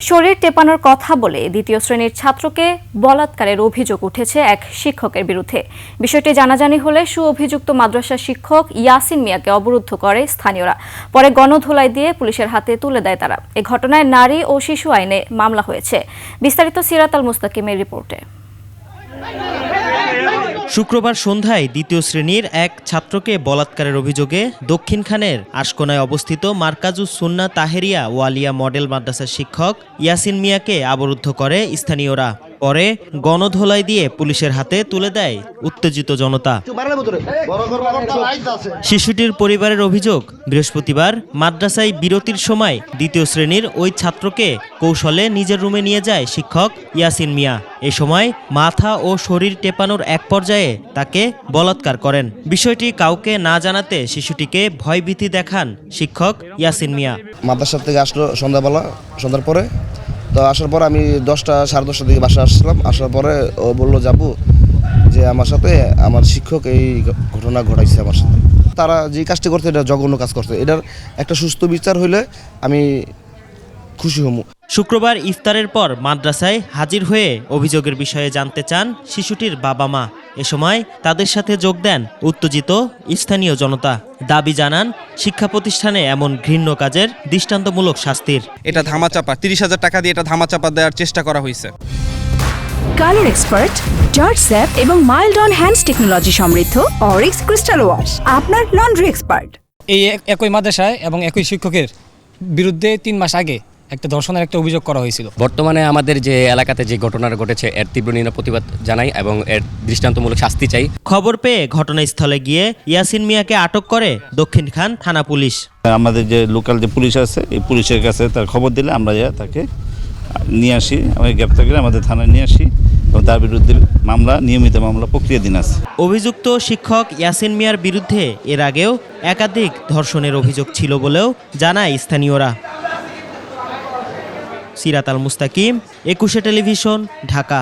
শরীর টেপানোর কথা বলে দ্বিতীয় শ্রেণির ছাত্রকে বলাৎকারের অভিযোগ উঠেছে এক শিক্ষকের বিরুদ্ধে। বিষয়টি জানাজানি হলে সুঅভিযুক্ত মাদ্রাসা শিক্ষক ইয়াসিন মিয়াকে অবরুদ্ধ করে স্থানীয়রা। পরে গণধোলাই দিয়ে পুলিশের হাতে তুলে দেয় তারা। এ ঘটনায় নারী ও শিশু আইনে মামলা হয়েছে। বিস্তারিত সিরাতাল মুস্তাকিমের রিপোর্টে। শুক্রবার সন্ধ্যায় দ্বিতীয় শ্রেণির এক ছাত্রকে বলাৎকারের অভিযোগে দক্ষিণখানের আশকোনায় অবস্থিত মার্কাজু সুন্না তাহেরিয়া ওয়ালিয়া মডেল মাদ্রাসার শিক্ষক ইয়াসিন মিয়াকে আবরুদ্ধ করে স্থানীয়রা। পরে গণধোলাই দিয়ে পুলিশের হাতে তুলে দেয় উত্তেজিত জনতা। শিশুটির পরিবারের অভিযোগ, বৃহস্পতিবার মাদ্রাসায় বিরতির সময় দ্বিতীয় শ্রেণির ওই ছাত্রকে কৌশলে নিজের রুমে নিয়ে যায় শিক্ষক ইয়াসিন মিয়া। এ সময় মাথা ও শরীর টেপানোর এক পর্যায়ে তাকে বলাৎকার করেন। বিষয়টি কাউকে না জানাতে শিশুটিকে ভয়ভীতি দেখান শিক্ষক ইয়াসিন মিয়া। মাদ্রাসা থেকে আসলো সন্ধ্যাবেলা, সন্ধ্যার পরে তো আসার পর আমি দশটা, সাড়ে দশটার দিকে বাসায় আসছিলাম। আসার পরে ও বলল, যাব, যে আমার সাথে আমার শিক্ষক এই ঘটনা ঘটাইছে আমার সাথে। তারা যে কাজটি করছে, এটা জঘন্য কাজ করছে। এটার একটা সুস্থ বিচার হইলে আমি খুশি হমু। শুক্রবার ইফতারের পর মাদ্রাসায় হাজির হয়ে অভিযোগের বিষয়ে জানতে চান শিশুটির বাবা মা। এ সময় তাদের সাথে যোগ দেন উত্তেজিত স্থানীয় জনতা। দাবি জানান শিক্ষা প্রতিষ্ঠানে এমন ঘৃণ্য কাজের দৃষ্টান্তমূলক শাস্তির। এটা ধামাচাপা তিরিশ হাজার টাকা দিয়ে এটা ধামাচাপা দেওয়ার চেষ্টা করা হয়েছে। কালার এক্সপার্ট জর্জ স্যাপ এবং মাইল্ড অন হ্যান্ডস টেকনোলজি সমৃদ্ধ অরিক্স ক্রিস্টাল ওয়াশ আপনার লন্ড্রি এক্সপার্ট। এই এক- একই মাদ্রাসায় এবং একই শিক্ষকের বিরুদ্ধে তিন মাস আগে একটা ধর্ষণের একটা অভিযোগ করা হয়েছিল। বর্তমানে আমাদের যে এলাকাতে যে ঘটনাটা ঘটেছে এর তীব্র নিন্দা প্রতিবাদ জানাই এবং এর দৃষ্টান্তমূলক শাস্তি চাই। খবর পেয়ে ঘটনাস্থলে গিয়ে ইয়াসিন মিয়াকে আটক করে দক্ষিণ খান থানা পুলিশ। আমাদের যে লোকাল যে পুলিশ আছে এই পুলিশের কাছে তার খবর দিলে আমরা যা তাকে নিয়ে আসি আমি গ্রেপ্তার করে আমাদের থানায় নিয়ে আসি এবং তার বিরুদ্ধে মামলা নিয়মিত মামলা প্রক্রিয়াধীন আছে। অভিযুক্ত শিক্ষক ইয়াসিন মিয়ার বিরুদ্ধে এর আগেও একাধিক ধর্ষণের অভিযোগ ছিল বলেও জানায় স্থানীয়রা। সিরাত আল মুস্তাকিম একুশে টেলিভিশন ঢাকা।